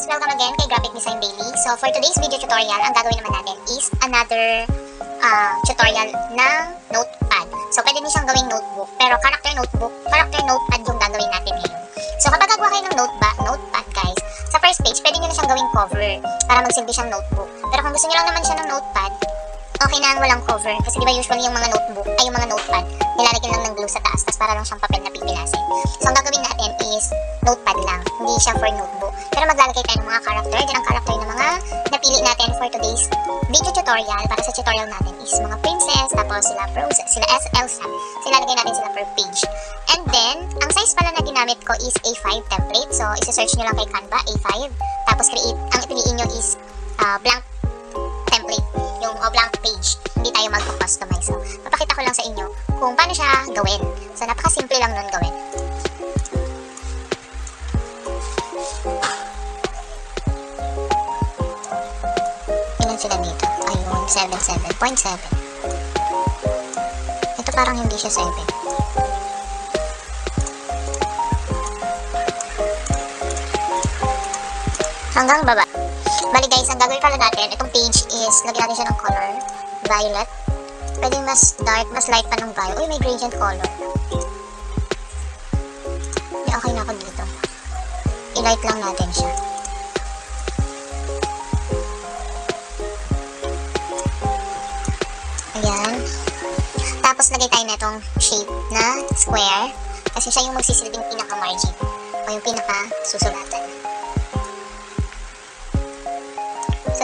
guys! Welcome again kay Graphic Design Daily. So for today's video tutorial, ang gagawin naman natin is another uh, tutorial ng notepad. So pwede niyo siyang gawing notebook, pero character notebook, character notepad yung gagawin natin ngayon. So kapag gagawa kayo ng notepad, notepad guys, sa first page, pwede niyo na siyang gawing cover para magsilbi siyang notebook. Pero kung gusto niyo lang naman siya ng notepad, okay na ang walang cover. Kasi di ba usually yung mga notebook, ay yung mga notepad, nilalagyan lang ng glue sa taas, tapos para lang siyang papel na pipilasin. So ang gagawin natin is notepad lang, hindi siya for notebook. Pero maglalagay tayo ng mga character, din ang character ng mga napili natin for today's video tutorial. Para sa tutorial natin is mga princess, tapos sila Rose, sila S, Elsa. So natin sila per page. And then, ang size pala na ginamit ko is A5 template. So, isa-search nyo lang kay Canva, A5. Tapos, create, ang ipiliin nyo is ah, blank template, yung blank page. Hindi tayo magpo-customize. So, papakita ko lang sa inyo kung paano siya gawin. So, napaka-simple lang nun gawin. Ilan sila dito? Ayun, 7, 7.7. Ito parang hindi siya 7. Hanggang baba. Bali guys, ang gagawin pala natin, itong page is, lagyan natin siya ng color. Violet. Pwedeng mas dark, mas light pa ng violet. Uy, may gradient color. Hindi, okay na ako dito. I-light lang natin siya. Ayan. Tapos lagay tayo na itong shape na square. Kasi siya yung magsisilbing pinaka-margin. O yung pinaka-susulatan.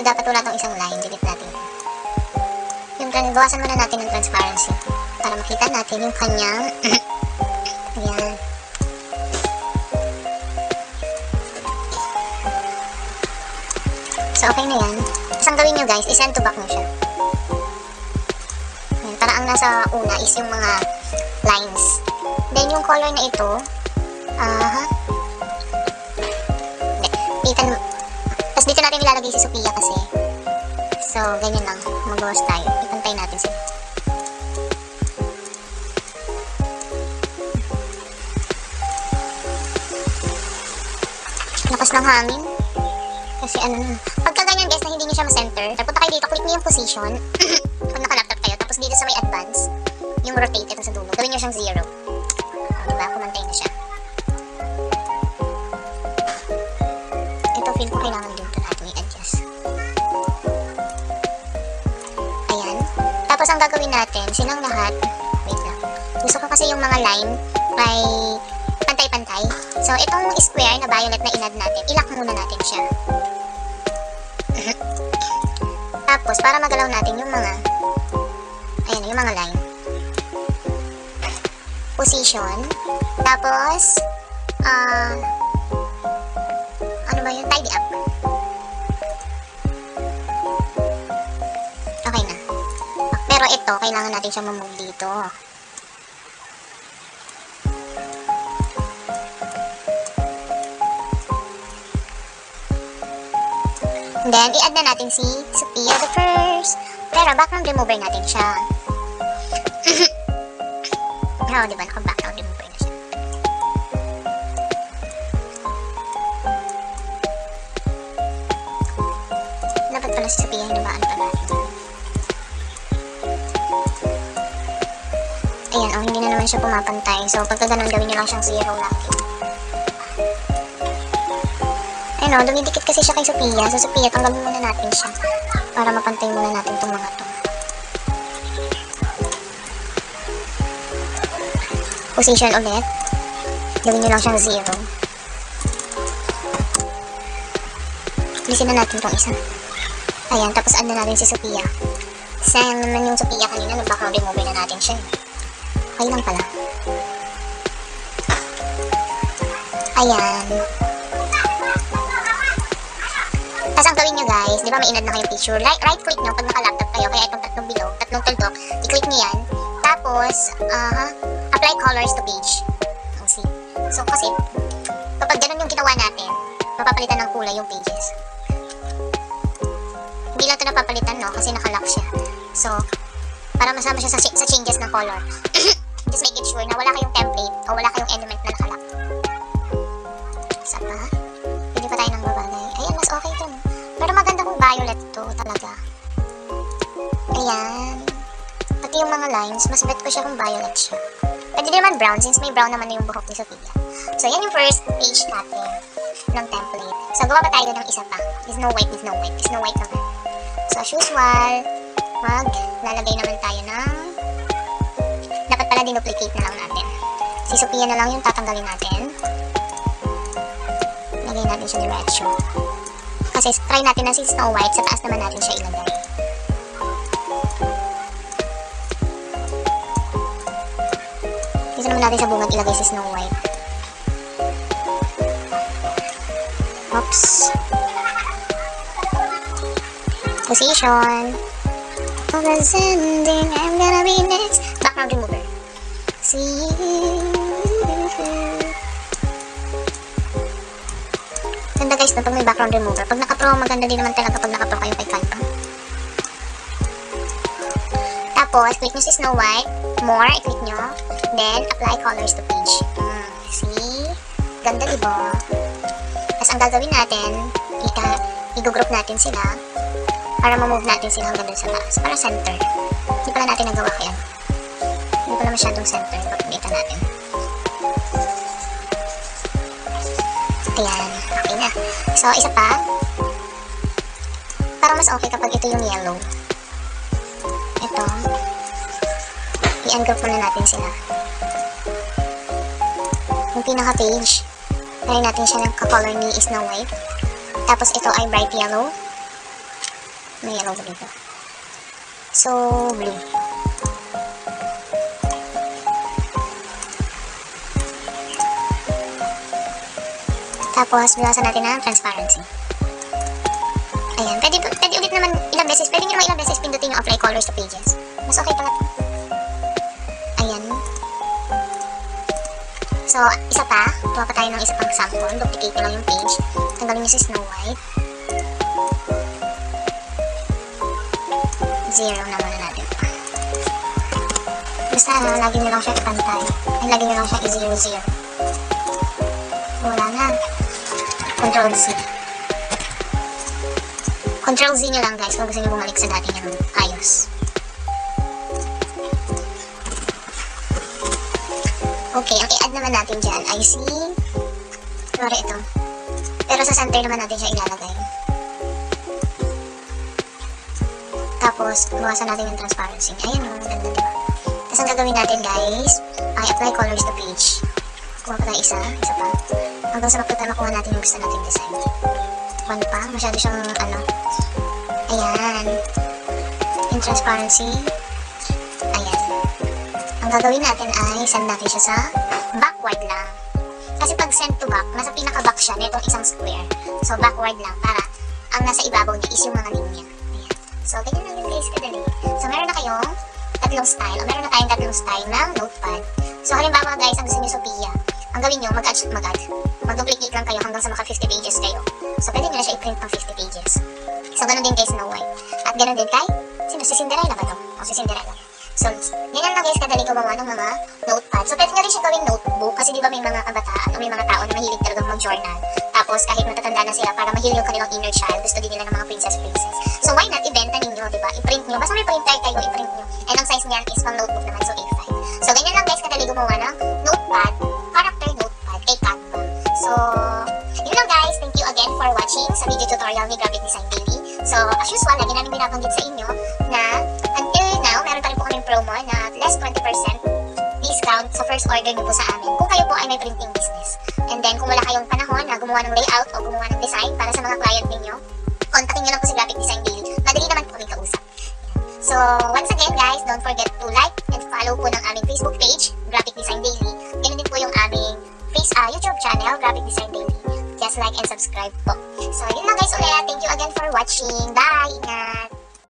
Dapat wala tong isang line. Delete natin. Yung tran bawasan muna natin ng transparency. Para makita natin yung kanyang... Ayan. So, okay na yan. Tapos ang gawin nyo guys, is send to back nyo siya. Ayan, para ang nasa una is yung mga lines. Then, yung color na ito, aha, hindi, dito natin ilalagay si Sophia kasi. So, ganyan lang. Mag-wash tayo. Ipantay natin sila. Lakas ng hangin. Kasi ano na. Pagka ganyan guys na hindi niyo siya ma-center, punta kayo dito, click niyo yung position. Pag naka-laptop kayo, tapos dito sa may advance, yung rotate ito sa dulo, gawin niyo siyang zero. Natin, silang lahat, wait lang. Gusto ko kasi yung mga line may pantay-pantay. So, itong square na violet na inad natin, ilak muna natin siya. Tapos, para magalaw natin yung mga, ayan, yung mga line. Position. Tapos, ah, ano ba yun? Tidy up. Pero ito, kailangan natin siya mamove dito. And then, i-add na natin si Sophia the first. Pero, background remover natin siya. Oo, di ba? Naka-background remover na siya. Dapat pala si Sophia hinamaan pa natin. Ayan, oh, hindi na naman siya pumapantay. So, pagka ganun, gawin nyo lang siyang zero lagi. Ayun o, dumidikit kasi siya kay Sophia. So, Sophia, tanggalin muna natin siya. Para mapantay muna natin itong mga to. Position ulit. Gawin nyo lang siyang zero. Bilisin na natin itong isa. Ayan, tapos ano na natin si Sophia. Sayang naman yung Sophia kanina, nag-background remover na natin siya. eh. Okay lang pala. Ayan. Tapos ang gawin nyo guys, di ba may inad na kayong picture? Right, right click nyo pag naka-laptop kayo, kaya itong tatlong below, tatlong tuldok, i-click nyo yan. Tapos, ah, apply colors to page. See? So kasi, kapag ganun yung ginawa natin, mapapalitan ng kulay yung pages. Hindi lang ito napapalitan, no? Kasi nakalock siya. So, para masama siya sa, sa changes ng color is make it sure na wala kayong template o wala kayong element na nakalap. Isa pa. Pili pa tayo ng babagay. Ayan, mas okay to. No? Pero maganda kung violet to talaga. Ayan. Pati yung mga lines, mas bet ko siya kung violet siya. Pwede naman brown since may brown naman yung buhok ni Sophia. So, yan yung first page natin ng template. So, gawa pa tayo ng isa pa. Is no white, is no white, is no white naman. So, as usual, maglalagay naman tayo ng dapat pala dinuplicate na lang natin. Si Sophia na lang yung tatanggalin natin. Lagay natin siya diretso. Kasi try natin na si Snow White, sa taas naman natin siya ilagay. Dito naman natin sa bungad ilagay si Snow White. Oops. Position. On the sending, I'm gonna be next. Background remover. See Ganda guys na pag may background remover. Pag naka-pro, maganda din naman talaga pag naka-pro kayo kay Canva. Tapos, click nyo si Snow White. More, i-click nyo. Then, apply colors to page. Mm, see? Ganda, diba? Tapos, ang gagawin natin, i-group natin sila para ma-move natin sila hanggang dun sa taas. Para center. Hindi pala natin nagawa kaya. Hindi pala masyadong center. Papagita natin. Ayan. Okay na. So, isa pa. Parang mas okay kapag ito yung yellow. Ito. I-ungroup muna natin sila. Yung pinaka-page. Try natin siya ng ka-color ni Snow White. Tapos ito ay bright yellow. May yellow dito. So, blue. Tapos, bawasan natin ng transparency. Ayan. Pwede, pwede ulit naman ilang beses. Pwede nyo naman ilang beses pindutin yung apply colors to pages. Mas okay pala. Ayan. So, isa pa. Tuwa pa tayo ng isa pang sample. Duplicate nyo lang yung page. Tanggalin nyo si Snow White. Zero na muna natin. Basta, ano, lagi nyo lang siya ipantay. Ay, lagi nyo lang siya i-zero zero. Wala na. Control Z. Control Z nyo lang guys kung gusto nyo bumalik sa dati nyo ayos. Okay, ang i-add naman natin dyan ay si... Sorry, ito. Pero sa center naman natin siya ilalagay. Tapos, bawasan natin yung transparency. Ayan o, ganda diba? Tapos ang gagawin natin guys, ay apply colors to page. Kuha pa tayo isa, isa pa. Hanggang sa mapunta makuha natin yung gusto nating design. One pa, masyado siyang ano. Ayan. Yung transparency. Ayan. Ang gagawin natin ay send natin siya sa backward lang. Kasi pag send to back, nasa pinaka-back siya nitong isang square. So, backward lang para ang nasa ibabaw niya is yung mga linya. Ayan. So, ganyan lang yung guys kadali. So, meron na kayong tatlong style. O meron na tayong tatlong style ng notepad. So, halimbawa guys, ang gusto gawin nyo, mag-add, mag-add. Mag-duplicate lang kayo hanggang sa maka 50 pages kayo. So, pwede nyo na siya i-print ng 50 pages. So, ganun din kay Snow White. At ganun din kay, sino, si Cinderella ba to? O, si Cinderella. So, ganyan lang guys kadali gumawa ng mga notepad. So, pwede nyo rin siya gawing notebook kasi di ba may mga kabataan o may mga tao na mahilig talagang mag-journal. Tapos, kahit matatanda na sila para mahil yung kanilang inner child, gusto din nila ng mga princess-princess. So, why not ibenta ninyo, di ba? I-print nyo. Basta may printer kayo, i-print nyo. And ang size niyan is pang notebook naman, so A5. So, ganyan lang guys kadali gumawa ng tutorial ni Graphic Design Daily. So, as usual, lagi namin binabanggit sa inyo na until now, meron pa rin po kaming promo na less 20% discount sa first order niyo po sa amin kung kayo po ay may printing business. And then, kung wala kayong panahon na gumawa ng layout o gumawa ng design para sa mga client ninyo, kontakin nyo lang po si Graphic Design Daily. Madali naman po kami kausap. So, once again guys, don't forget to like and follow po ng aming Facebook page, and subscribe po. So, yun lang guys ulit. Thank you again for watching. Bye! Ingat!